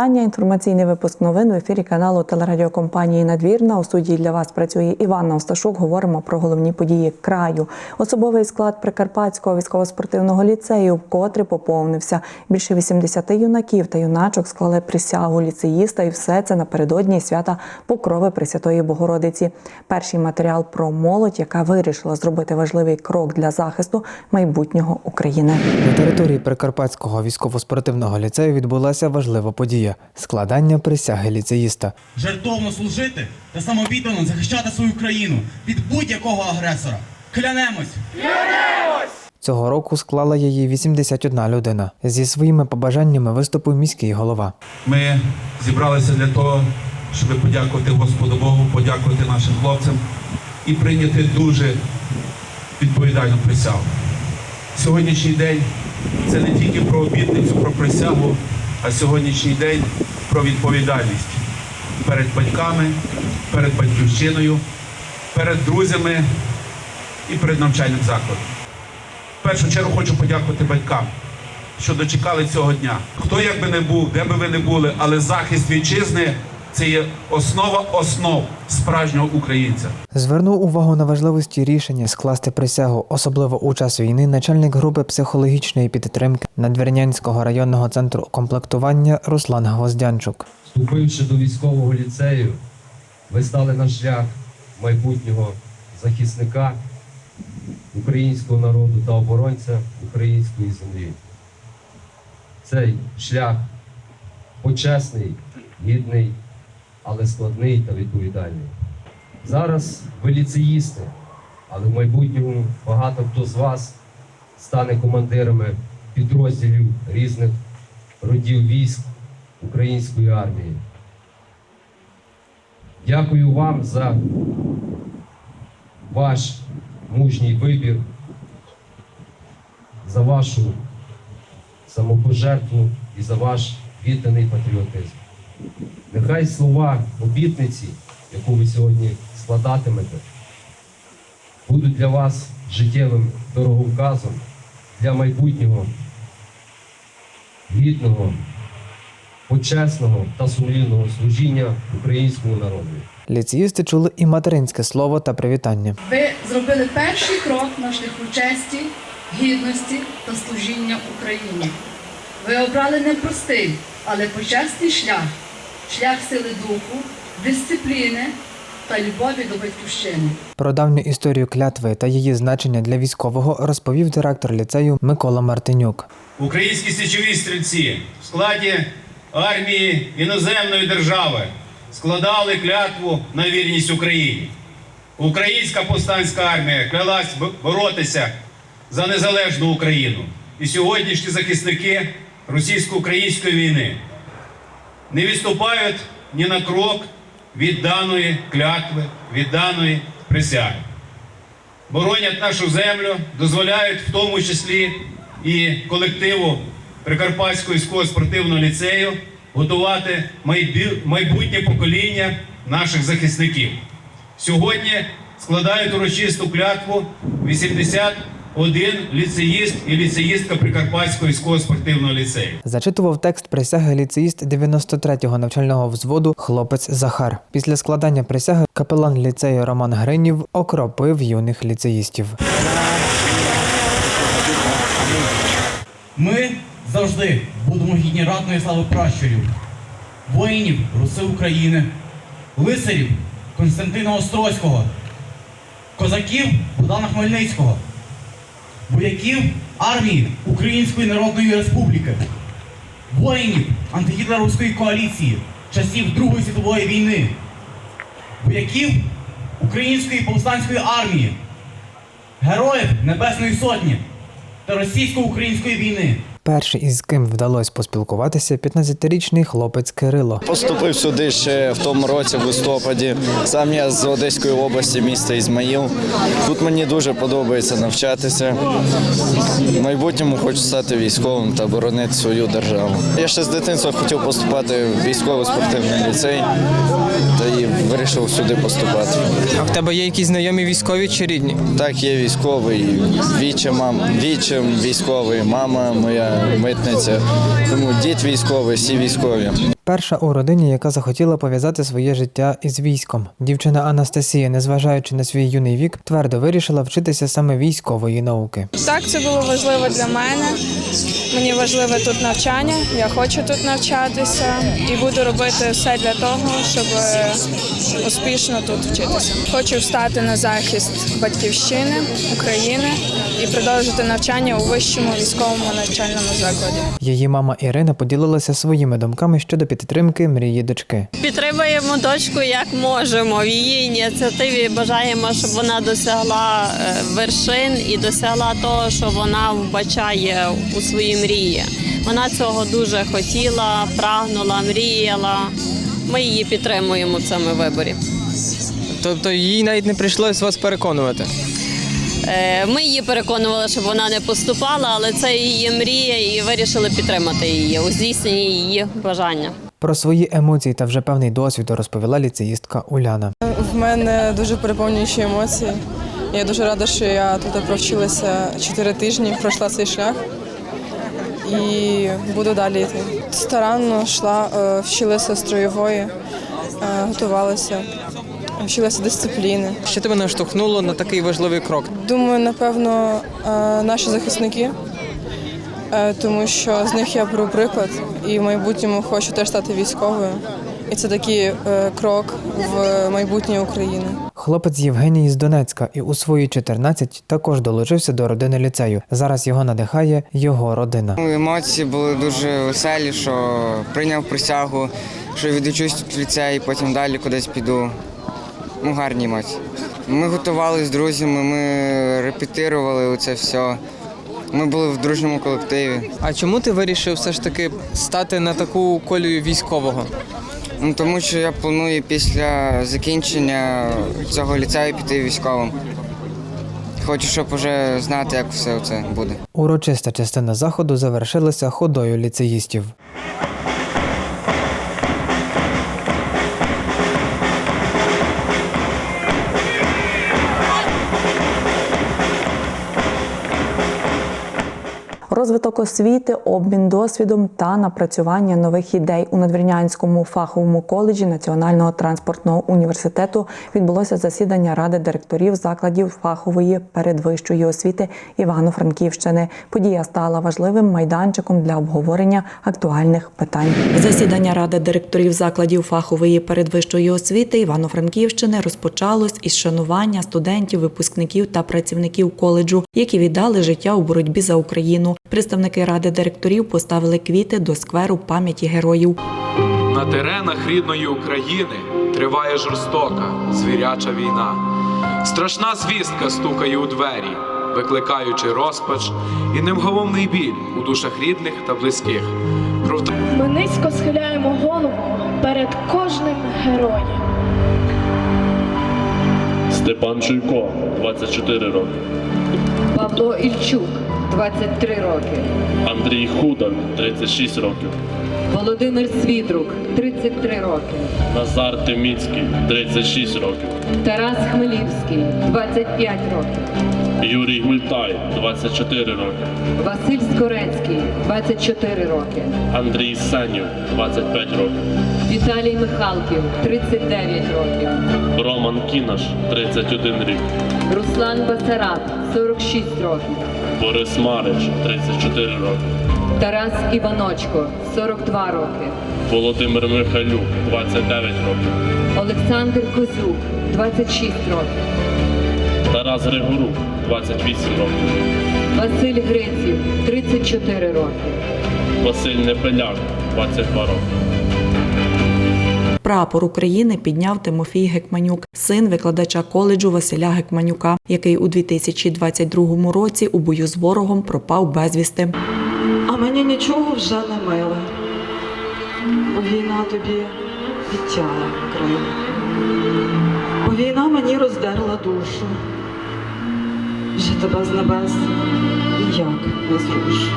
Вітання. Інформаційний випуск новин у ефірі каналу телерадіокомпанії Надвірна. У студії для вас працює Іванна Осташук. Говоримо про головні події краю. Особовий склад Прикарпатського військово-спортивного ліцею вкотре поповнився. Більше 80 юнаків та юначок склали присягу ліцеїста, і все це напередодні свята Покрови Пресвятої Богородиці. Перший матеріал про молодь, яка вирішила зробити важливий крок для захисту майбутнього України. На території Прикарпатського військово-спортивного ліцею відбулася важлива подія складання присяги ліцеїста. жертовно служити та самовіддано захищати свою країну від будь-якого агресора. Клянемось! Цього року склала її 81 людина. Зі своїми побажаннями виступив міський голова. Ми зібралися для того, щоб подякувати Господу Богу, подякувати нашим хлопцям і прийняти дуже відповідальну присягу. Сьогоднішній день це не тільки про обітницю, про присягу, а сьогоднішній день про відповідальність перед батьками, перед батьківщиною, перед друзями і перед навчальним закладом. В першу чергу хочу подякувати батькам, що дочекали цього дня. Хто як би не був, де би ви не були, але захист вітчизни це є основа основ справжнього українця. Звернув увагу на важливості рішення скласти присягу, особливо у час війни, начальник групи психологічної підтримки Надвірнянського районного центру комплектування Руслан Гвоздянчук. Вступивши до військового ліцею, ви стали на шлях майбутнього захисника українського народу та оборонця української землі. Цей шлях почесний, гідний, але складний та відповідальний. Зараз ви ліцеїсти, але в майбутньому багато хто з вас стане командирами підрозділів різних родів військ української армії. Дякую вам за ваш мужній вибір, за вашу самопожертву і за ваш відданий патріотизм. Нехай слова обітниці, яку ви сьогодні складатимете, будуть для вас життєвим дороговказом для майбутнього гідного почесного та сумлінного служіння українському народу. Ліцеїсти чули і материнське слово та привітання. Ви зробили перший крок на шляху честі, гідності та служіння Україні. Ви обрали непростий, але почесний шлях, шлях сили духу, дисципліни та любові до батьківщини. Про давню історію клятви та її значення для військового розповів директор ліцею Микола Мартинюк. Українські січові стрільці в складі армії іноземної держави складали клятву на вірність Україні. Українська повстанська армія клялась боротися за незалежну Україну. І сьогоднішні захисники російсько-української війни не відступають ні на крок від даної клятви, від даної присяги. Боронять нашу землю, дозволяють в тому числі і колективу Прикарпатського військового спортивного ліцею готувати майбутнє покоління наших захисників. Сьогодні складають урочисту клятву 81 ліцеїст і ліцеїстка Прикарпатського військового спортивного ліцею. Зачитував текст присяги ліцеїст 93-го навчального взводу хлопець Захар. Після складання присяги капелан ліцею Роман Гринів окропив юних ліцеїстів. Ми завжди будемо гідні ратної слави пращурів, воїнів Руси України, лицарів Константина Острозького, козаків Богдана Хмельницького, вояків армії Української Народної Республіки, воїнів антигітлерівської коаліції часів Другої світової війни, вояків Української повстанської армії, героїв Небесної Сотні та російсько-української війни. Перший із ким вдалося поспілкуватися 15-річний хлопець Кирило. Поступив сюди ще в тому році, в листопаді. Сам я з Одеської області, міста Ізмаїл. Тут мені дуже подобається навчатися. В майбутньому хочу стати військовим та боронити свою державу. Я ще з дитинства хотів поступати в військовий спортивний ліцей та і вирішив сюди поступати. А в тебе є якісь знайомі військові чи рідні? Так, є військовий, віче, мам, вічим військовий, мама моя митниця. Тому дід військовий, всі військові. Перша у родині, яка захотіла пов'язати своє життя із військом. Дівчина Анастасія, незважаючи на свій юний вік, твердо вирішила вчитися саме військової науки. Так, це було важливо для мене. Мені важливе тут навчання. Я хочу тут навчатися і буду робити все для того, щоб е, успішно тут вчитися. Хочу встати на захист батьківщини України і продовжити навчання у вищому військовому навчальному закладі. Її мама Ірина поділилася своїми думками щодо підтримки мрії дочки. Підтримуємо дочку як можемо. В її ініціативі бажаємо, щоб вона досягла е, вершин і досягла того, що вона вбачає у своїй мрії. Вона цього дуже хотіла, прагнула, мріяла. Ми її підтримуємо в цьому виборі. Тобто їй навіть не прийшлось вас переконувати. Е, Ми її переконували, щоб вона не поступала, але це її мрія, і вирішили підтримати її у здійсненні її бажання. Про свої емоції та вже певний досвід розповіла ліцеїстка Уляна. В мене дуже переповнюючі емоції. Я дуже рада, що я тут провчилася 4 тижні, пройшла цей шлях і буду далі йти. Старанно йшла, е, вчилася строєвої, е, готувалася, вчилася дисципліни. Що тебе наштовхнуло на такий важливий крок? Думаю, напевно, е, наші захисники, тому що з них я беру приклад і в майбутньому хочу теж стати військовою. І це такий е, крок в майбутнє України. Хлопець Євгеній з Донецька і у свої 14 також долучився до родини ліцею. Зараз його надихає його родина. Ну, Емоції були дуже веселі, що прийняв присягу, що відучусь тут в ліцеї, потім далі кудись піду. Ну, гарні емоції. Ми готувалися з друзями, ми репетирували це все. Ми були в дружньому колективі. А чому ти вирішив все ж таки стати на таку колію військового? Ну, тому що я планую після закінчення цього ліцею піти військовим. Хочу, щоб вже знати, як все це буде. Урочиста частина заходу завершилася ходою ліцеїстів. Розвиток освіти, обмін досвідом та напрацювання нових ідей у Надвірнянському фаховому коледжі Національного транспортного університету відбулося засідання ради директорів закладів фахової передвищої освіти Івано-Франківщини. Подія стала важливим майданчиком для обговорення актуальних питань. Засідання ради директорів закладів фахової передвищої освіти Івано-Франківщини розпочалось із шанування студентів, випускників та працівників коледжу, які віддали життя у боротьбі за Україну. Представники ради директорів поставили квіти до скверу пам'яті героїв. На теренах рідної України триває жорстока, звіряча війна. Страшна звістка стукає у двері, викликаючи розпач і невгомовний біль у душах рідних та близьких. Ми низько схиляємо голову перед кожним героєм. Степан Чуйко, 24 роки. Павло Ільчук, 23 роки. Андрій Худак, 36 років. Володимир Свідрук, 33 роки. Назар Тиміцький, 36 років. Тарас Хмелівський, 25 років. Юрій Гультай, 24 роки. Василь Скорецький, 24 роки. Андрій Сенів, 25 років. Віталій Михалків, 39 років. Роман Кінаш, 31 рік. Руслан Басараб, 46 років. Борис Марич, 34 роки. Тарас Іваночко, 42 роки. Володимир Михайлюк, 29 років. Олександр Козюк, 26 років. Тарас Григорук, 28 років. Василь Гриців, 34 роки. Василь Непеляк, 22 роки. Прапор України підняв Тимофій Гекманюк, син викладача коледжу Василя Гекманюка, який у 2022 році у бою з ворогом пропав безвісти. А мені нічого вже не миле. Війна тобі відтяла. Бо війна мені роздерла душу. Вже тебе з небес ніяк не зрушу.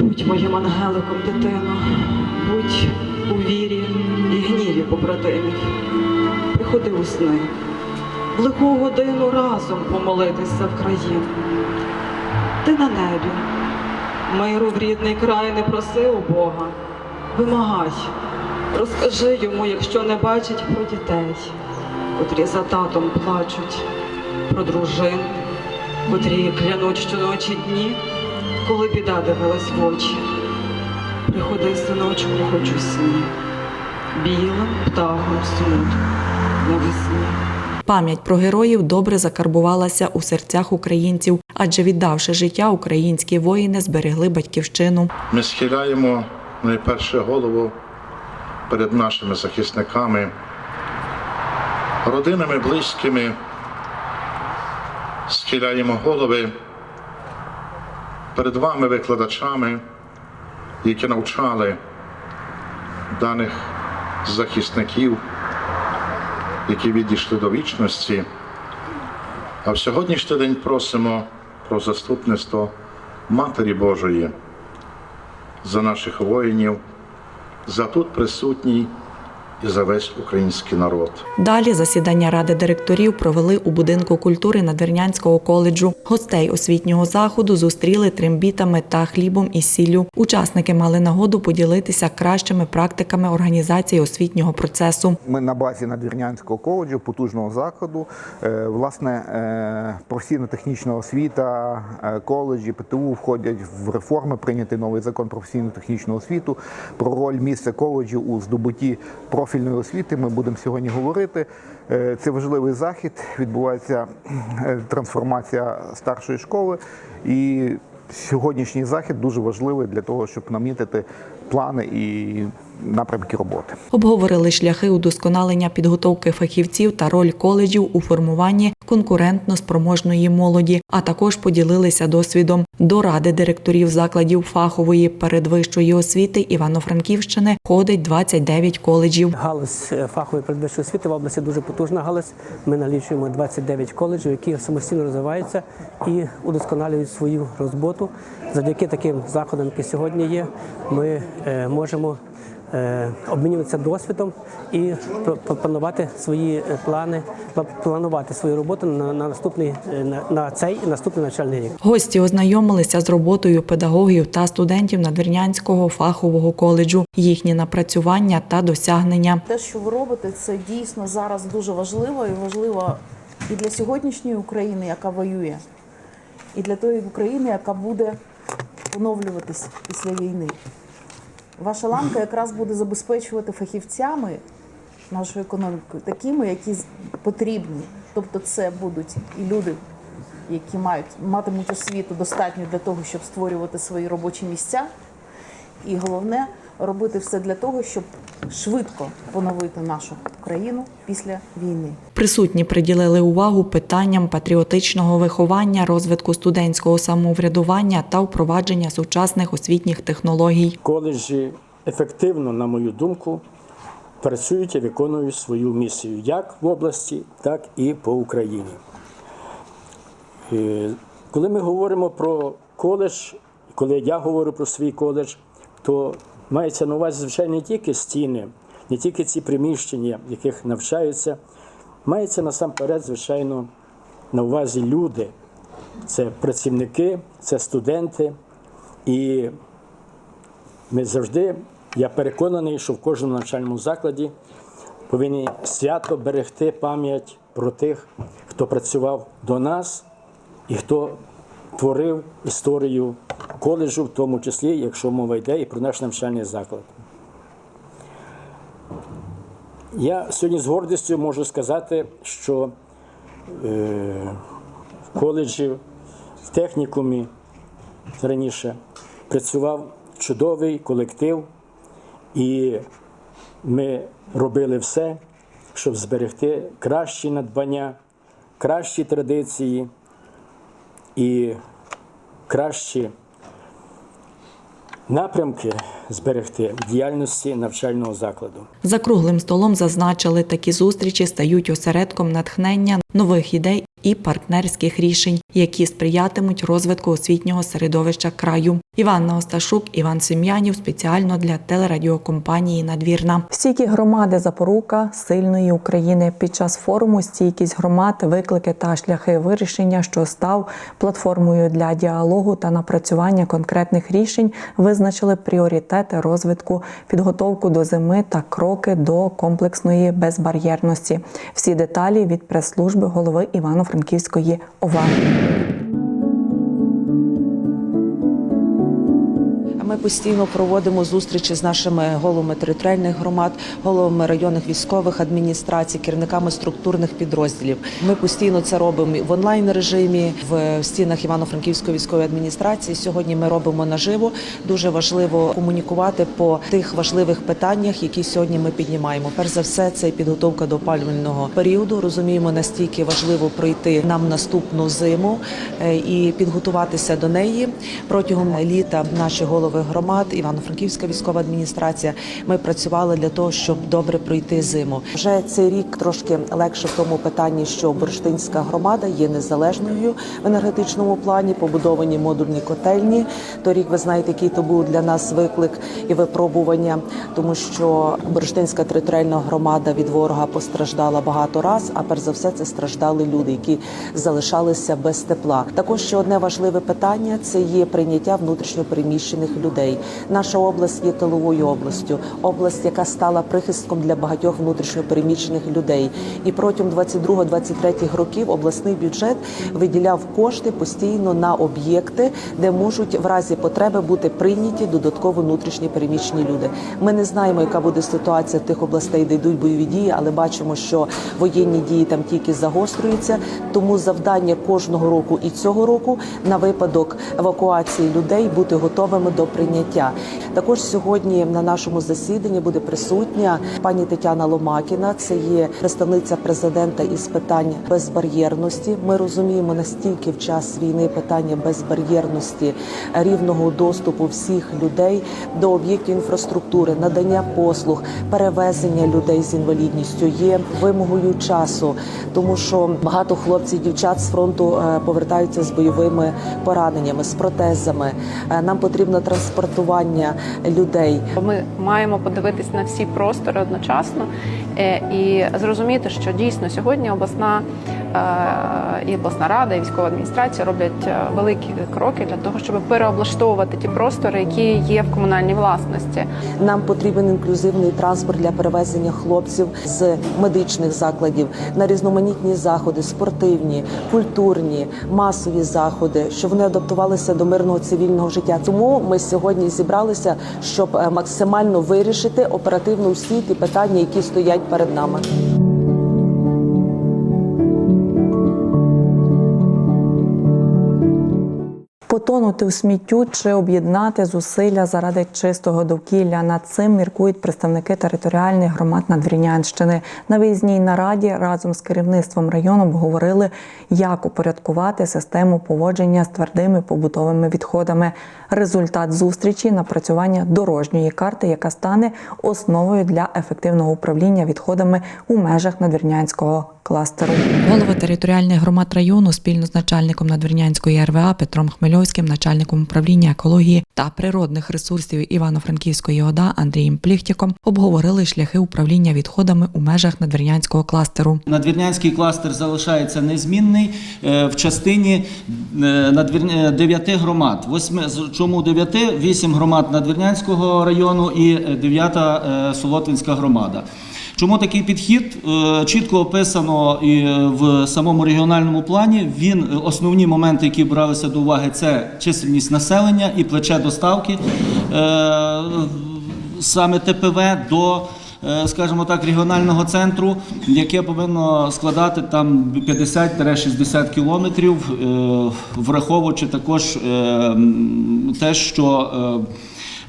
Будь моїм ангеликом, дитино, будь у вірі і гніві побратимів. Приходи у сни, в лиху годину разом помолитися в країну. Ти на небі, Миру в рідний край не проси у Бога. Вимагай, розкажи йому, якщо не бачить про дітей, котрі за татом плачуть, про дружин, котрі клянуть щоночі дні, коли біда дивилась в очі. Приходи, синочку, хоч у сні, білим птахом смутку навесні. Пам'ять про героїв добре закарбувалася у серцях українців, адже віддавши життя, українські воїни зберегли батьківщину. Ми схиляємо найперше голову перед нашими захисниками, родинами, близькими. Схиляємо голови перед вами, викладачами, які навчали даних захисників, які відійшли до вічності. А в сьогоднішній день просимо про заступництво Матері Божої за наших воїнів, за тут присутній і за весь український народ. Далі засідання ради директорів провели у будинку культури Надвірнянського коледжу. Гостей освітнього заходу зустріли трембітами та хлібом із сіллю. Учасники мали нагоду поділитися кращими практиками організації освітнього процесу. Ми на базі Надвірнянського коледжу, потужного закладу. Е, Власне, е, професійно-технічна освіта, е, коледжі, ПТУ входять в реформи, прийнятий новий закон про професійно-технічну освіту. Про роль місця коледжів у здобутті профільної освіти ми будемо сьогодні говорити. Е, Це важливий захід. Відбувається е, трансформація старшої школи. І сьогоднішній захід дуже важливий для того, щоб намітити плани і напрямки роботи. Обговорили шляхи удосконалення підготовки фахівців та роль коледжів у формуванні конкурентно спроможної молоді, а також поділилися досвідом. До ради директорів закладів фахової передвищої освіти Івано-Франківщини ходить 29 коледжів. Галузь е, фахової передвищої освіти в області дуже потужна галузь. Ми налічуємо 29 коледжів, які самостійно розвиваються і удосконалюють свою роботу. Завдяки таким заходам, які сьогодні є, ми е, можемо обмінюватися досвідом і планувати свої е, плани, планувати свою роботу на, на наступний е, на, на цей і наступний навчальний рік. Гості ознайомилися з роботою педагогів та студентів Надвірнянського фахового коледжу, їхні напрацювання та досягнення. Те, що ви робите, це дійсно зараз дуже важливо і важливо і для сьогоднішньої України, яка воює, і для тої України, яка буде поновлюватись після війни. Ваша ланка якраз буде забезпечувати фахівцями нашу економіку такими, які потрібні. Тобто, це будуть і люди, які мають матимуть освіту достатньо для того, щоб створювати свої робочі місця. І головне робити все для того, щоб швидко поновити нашу країну після війни. Присутні приділили увагу питанням патріотичного виховання, розвитку студентського самоврядування та впровадження сучасних освітніх технологій. коледжі ефективно, на мою думку, працюють і виконують свою місію як в області, так і по Україні. Е, Коли ми говоримо про коледж, коли я говорю про свій коледж, то мається на увазі, звичайно, не тільки стіни, не тільки ці приміщення, в яких навчаються, мається насамперед, звичайно, на увазі люди. Це працівники, це студенти. І ми завжди, я переконаний, що в кожному навчальному закладі повинні свято берегти пам'ять про тих, хто працював до нас і хто творив історію коледжу, в тому числі, якщо мова йде і про наш навчальний заклад. Я сьогодні з гордістю можу сказати, що е, в коледжі, в технікумі раніше працював чудовий колектив, і ми робили все, щоб зберегти кращі надбання, кращі традиції і кращі напрямки зберегти в діяльності навчального закладу. За круглим столом зазначили, такі зустрічі стають осередком натхнення, нових ідей і партнерських рішень, які сприятимуть розвитку освітнього середовища краю. Іванна Осташук, Іван Сем'янів спеціально для телерадіокомпанії Надвірна. Стійкі громади запорука сильної України. Під час форуму стійкість громад, виклики та шляхи вирішення, що став платформою для діалогу та напрацювання конкретних рішень, визначили пріоритети розвитку, підготовку до зими та кроки до комплексної безбар'єрності. Всі деталі від прес-служби голови Івано-Франківської ОВА. Ми постійно проводимо зустрічі з нашими головами територіальних громад, головами районних військових адміністрацій, керівниками структурних підрозділів. Ми постійно це робимо в онлайн режимі в стінах Івано-Франківської військової адміністрації. Сьогодні ми робимо наживо. Дуже важливо комунікувати по тих важливих питаннях, які сьогодні ми піднімаємо. Перш за все, це підготовка до опалювального періоду. Розуміємо, настільки важливо пройти нам наступну зиму е, і підготуватися до неї протягом літа. Наші голови громад, Івано-Франківська військова адміністрація. Ми працювали для того, щоб добре пройти зиму. Вже цей рік трошки легше в тому питанні, що Бурштинська громада є незалежною в енергетичному плані, побудовані модульні котельні. Торік ви знаєте, який то був для нас виклик і випробування, тому що Бурштинська територіальна громада від ворога постраждала багато раз. А перш за все, це страждали люди, які залишалися без тепла. Також ще одне важливе питання це є прийняття внутрішньопереміщених людей. Наша область є тиловою областю, область, яка стала прихистком для багатьох внутрішньопереміщених людей. І протягом 22-23 років обласний бюджет виділяв кошти постійно на об'єкти, де можуть в разі потреби бути прийняті додатково внутрішні переміщені люди. Ми не знаємо, яка буде ситуація тих областей, де йдуть бойові дії, але бачимо, що воєнні дії там тільки загострюються. Тому завдання кожного року і цього року на випадок евакуації людей бути готовими до прийняття. Також сьогодні на нашому засіданні буде присутня пані Тетяна Ломакіна. Це є представниця президента із питань безбар'єрності. Ми розуміємо настільки в час війни питання безбар'єрності, рівного доступу всіх людей до об'єктів інфраструктури, надання послуг, перевезення людей з інвалідністю є вимогою часу, тому що багато хлопців, і дівчат з фронту е, повертаються з бойовими пораненнями, з протезами. Е, Нам потрібно транспортування людей. Ми маємо подивитись на всі простори одночасно і зрозуміти, що дійсно сьогодні обласна е, і обласна рада, і військова адміністрація роблять е, великі кроки для того, щоб переоблаштовувати ті простори, які є в комунальній власності. Нам потрібен інклюзивний транспорт для перевезення хлопців з медичних закладів на різноманітні заходи, спортивні, культурні, масові заходи, щоб вони адаптувалися до мирного цивільного життя. Тому ми сьогодні зібралися, щоб е, максимально вирішити оперативно всі ті питання, які стоять перед нами. Потонути у сміттю чи об'єднати зусилля заради чистого довкілля. Над цим міркують представники територіальних громад Надвірнянщини. На виїзній нараді разом з керівництвом району обговорили, як упорядкувати систему поводження з твердими побутовими відходами. Результат зустрічі напрацювання дорожньої карти, яка стане основою для ефективного управління відходами у межах надвірнянського кластеру. Голови територіальних громад району спільно з начальником Надвірнянської РВА Петром Хмельовським, начальником управління екології та природних ресурсів Івано-Франківської ОДА Андрієм Пліхтіком обговорили шляхи управління відходами у межах надвірнянського кластеру. Надвірнянський кластер залишається незмінний е, в частині е, е, дев'яти громад. Восьми, з- чому дев'яти? Вісім громад Надвірнянського району і дев'ята Солотвинська громада. Чому такий підхід? Е, Чітко описано і е, в самому регіональному плані. Він е, основні моменти, які бралися до уваги, це чисельність населення і плече доставки саме ТПВ до скажімо так, регіонального центру, яке повинно складати там 50-60 кілометрів, враховуючи також те, що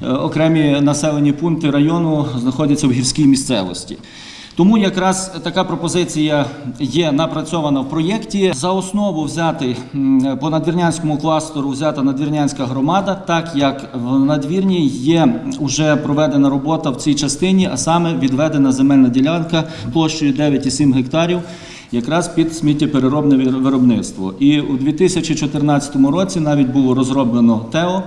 окремі населені пункти району знаходяться в гірській місцевості. Тому якраз така пропозиція є напрацьована в проєкті. За основу взяти по надвірнянському кластеру взята надвірнянська громада, так як в надвірні є вже проведена робота в цій частині, а саме відведена земельна ділянка площею 9,7 гектарів, якраз під сміттєпереробне виробництво. І у 2014 році навіть було розроблено ТЕО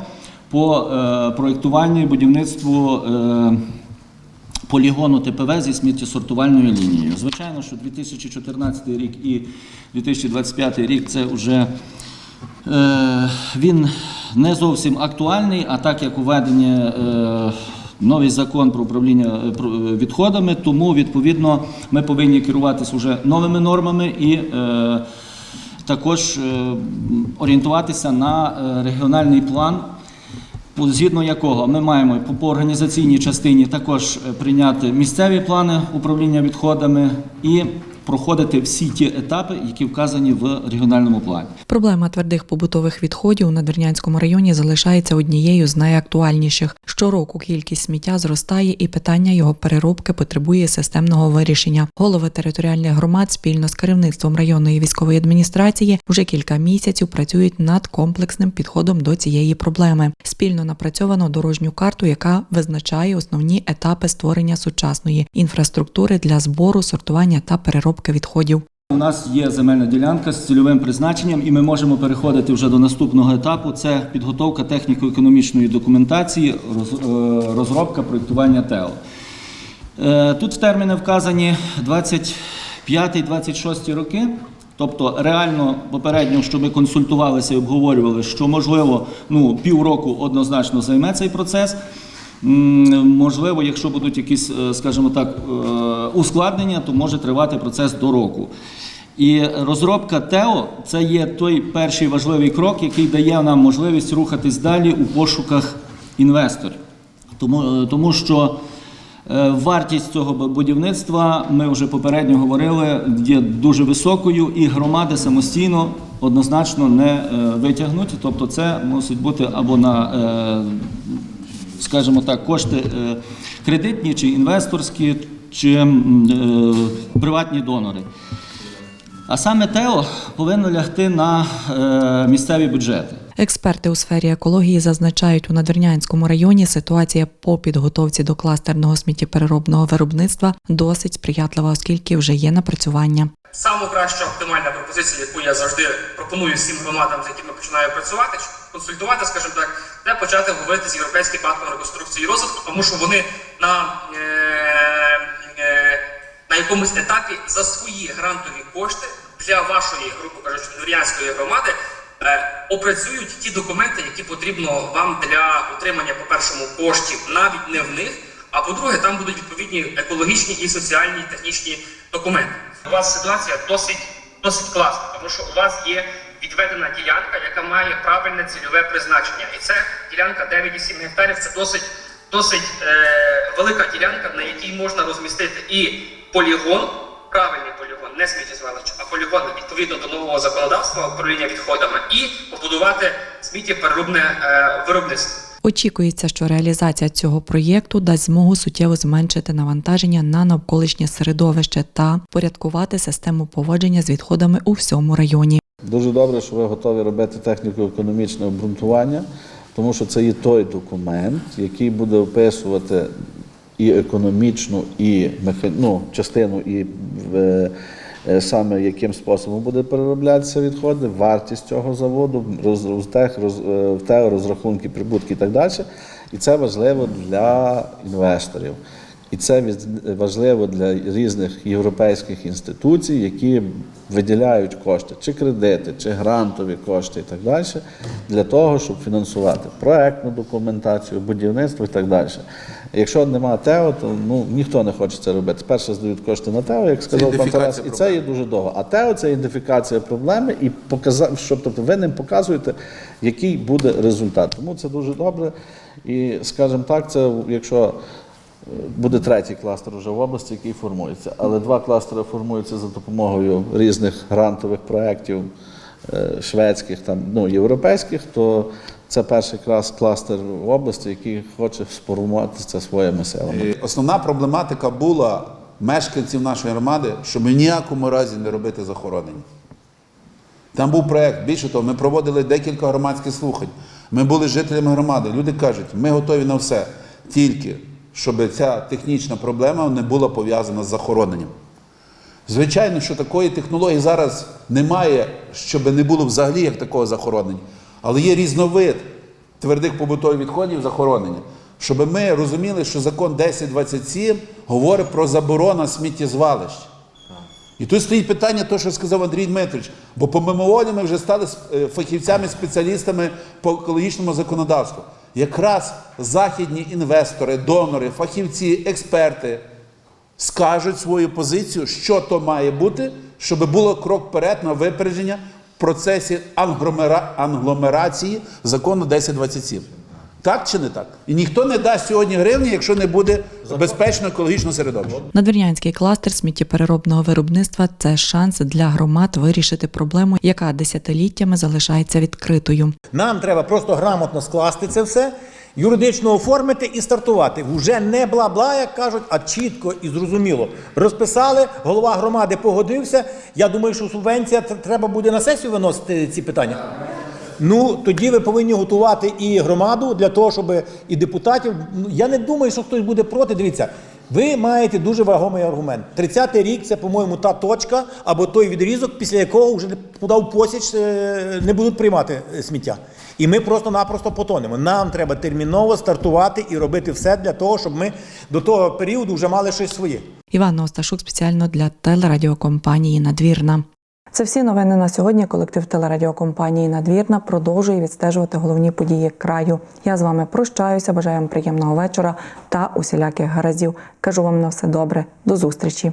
по е, проєктуванню і будівництву. Е, полігону ТПВ зі сміттєсортувальною лінією. Звичайно, що 2014 рік і 2025 рік це вже е, він не зовсім актуальний, а так як уведені е, новий закон про управління відходами, тому відповідно ми повинні керуватися вже новими нормами і також орієнтуватися на регіональний план згідно якого ми маємо по, організаційній частині також е, прийняти місцеві плани управління відходами і проходити всі ті етапи, які вказані в регіональному плані. Проблема твердих побутових відходів у Надвірнянському районі залишається однією з найактуальніших. Щороку кількість сміття зростає, і питання його переробки потребує системного вирішення. Голови територіальних громад спільно з керівництвом районної військової адміністрації вже кілька місяців працюють над комплексним підходом до цієї проблеми. Спільно напрацьовано дорожню карту, яка визначає основні етапи створення сучасної інфраструктури для збору, сортування та переробки відходів. У нас є земельна ділянка з цільовим призначенням, і ми можемо переходити вже до наступного етапу. Це підготовка техніко-економічної документації, е, розробка проєктування ТЕО. Е, Тут терміни вказані 25-26 роки. Тобто реально попередньо, що ми консультувалися і обговорювали, що можливо ну, півроку однозначно займе цей процес. Можливо, якщо будуть якісь, е, скажімо так, е, ускладнення, то може тривати процес до року. І розробка ТЕО це є той перший важливий крок, який дає нам можливість рухатись далі у пошуках інвесторів. Тому, е, тому що вартість цього будівництва, ми вже попередньо говорили, є дуже високою, і громади самостійно однозначно не витягнуть. Тобто, це мусить бути або на скажімо так, кошти е, кредитні чи інвесторські, чи е, приватні донори. А саме ТЕО повинно лягти на е, місцеві бюджети. Експерти у сфері екології зазначають, у Надвірнянському районі ситуація по підготовці до кластерного сміттєпереробного виробництва досить сприятлива, оскільки вже є напрацювання. Саму кращу оптимальна пропозиція, яку я завжди пропоную всім громадам, з якими починаю працювати, консультувати, скажімо так, це почати говорити з Європейським банком реконструкції і розвитку, тому що вони на, е, е, на якомусь етапі за свої грантові кошти для вашої, грубо кажучи, Нур'янської громади е, опрацюють ті документи, які потрібно вам для отримання, по-першому, коштів навіть не в них. А по-друге, там будуть відповідні екологічні і соціальні технічні документи. У вас ситуація досить досить класна, тому що у вас є відведена ділянка, яка має правильне цільове призначення. І це ділянка 9,7 гектарів. Це досить досить е, велика ділянка, на якій можна розмістити і полігон, правильний полігон, не сміттєзвалище, а полігон відповідно до нового законодавства управління відходами, і побудувати сміттєпереробне е, виробництво. Очікується, що реалізація цього проєкту дасть змогу суттєво зменшити навантаження на навколишнє середовище та порядкувати систему поводження з відходами у всьому районі. Дуже добре, що ви готові робити техніко-економічне обґрунтування, тому що це є той документ, який буде описувати і економічну, і меха- ну, частину, і е, саме яким способом буде перероблятися відходи, вартість цього заводу, роз, роз, роз, е, розрахунки, прибутки і так далі. І це важливо для інвесторів. І це важливо для різних європейських інституцій, які виділяють кошти, чи кредити, чи грантові кошти і так далі, для того, щоб фінансувати проектну документацію, будівництво і так далі. Якщо немає ТЕО, то ну, ніхто не хоче це робити. Перше здають кошти на ТЕО, як сказав пан Тарас, і це є дуже довго. А ТЕО це ідентифікація проблеми і показа... що, тобто ви ним показуєте, який буде результат. Тому це дуже добре. І, скажімо так, це якщо Буде третій кластер вже в області, який формується. Але два кластери формуються за допомогою різних грантових проєктів е, шведських, там, ну, європейських, то це перший клас кластер в області, який хоче сформувати це своїми силами. Основна проблематика була мешканців нашої громади, щоб в ніякому разі не робити захоронення. Там був проєкт. Більше того, ми проводили декілька громадських слухань. Ми були жителями громади. Люди кажуть, ми готові на все, тільки щоб ця технічна проблема не була пов'язана з захороненням. Звичайно, що такої технології зараз немає, щоб не було взагалі як такого захоронення. Але є різновид твердих побутових відходів захоронення. Щоб ми розуміли, що закон 1027 говорить про заборону сміттєзвалищ. І тут стоїть питання, то, що сказав Андрій Дмитрович, бо по мимоволі ми вже стали е, фахівцями, спеціалістами по екологічному законодавству. Якраз західні інвестори, донори, фахівці, експерти скажуть свою позицію, що то має бути, щоб було крок вперед на випередження в процесі англомера- англомерації закону 1027. Так чи не так? І ніхто не дасть сьогодні гривні, якщо не буде безпечно екологічного середовища. Надвірнянський кластер сміттєпереробного виробництва це шанс для громад вирішити проблему, яка десятиліттями залишається відкритою. Нам треба просто грамотно скласти це все, юридично оформити і стартувати. Вже не бла-бла, як кажуть, а чітко і зрозуміло. Розписали, голова громади погодився. Я думаю, що субвенція тр- треба буде на сесію виносити ці питання. Ну, тоді ви повинні готувати і громаду для того, щоб і депутатів. Ну, Я не думаю, що хтось буде проти. Дивіться, ви маєте дуже вагомий аргумент. 30-й рік це, по-моєму, та точка або той відрізок, після якого вже туди в посіч е, не будуть приймати е, сміття. І ми просто-напросто потонемо. Нам треба терміново стартувати і робити все для того, щоб ми до того періоду вже мали щось своє. Іванна Осташук спеціально для телерадіокомпанії Надвірна. Це всі новини на сьогодні. Колектив телерадіокомпанії Надвірна продовжує відстежувати головні події краю. Я з вами прощаюся. Бажаю вам приємного вечора та усіляких гаразів. Кажу вам на все добре. До зустрічі.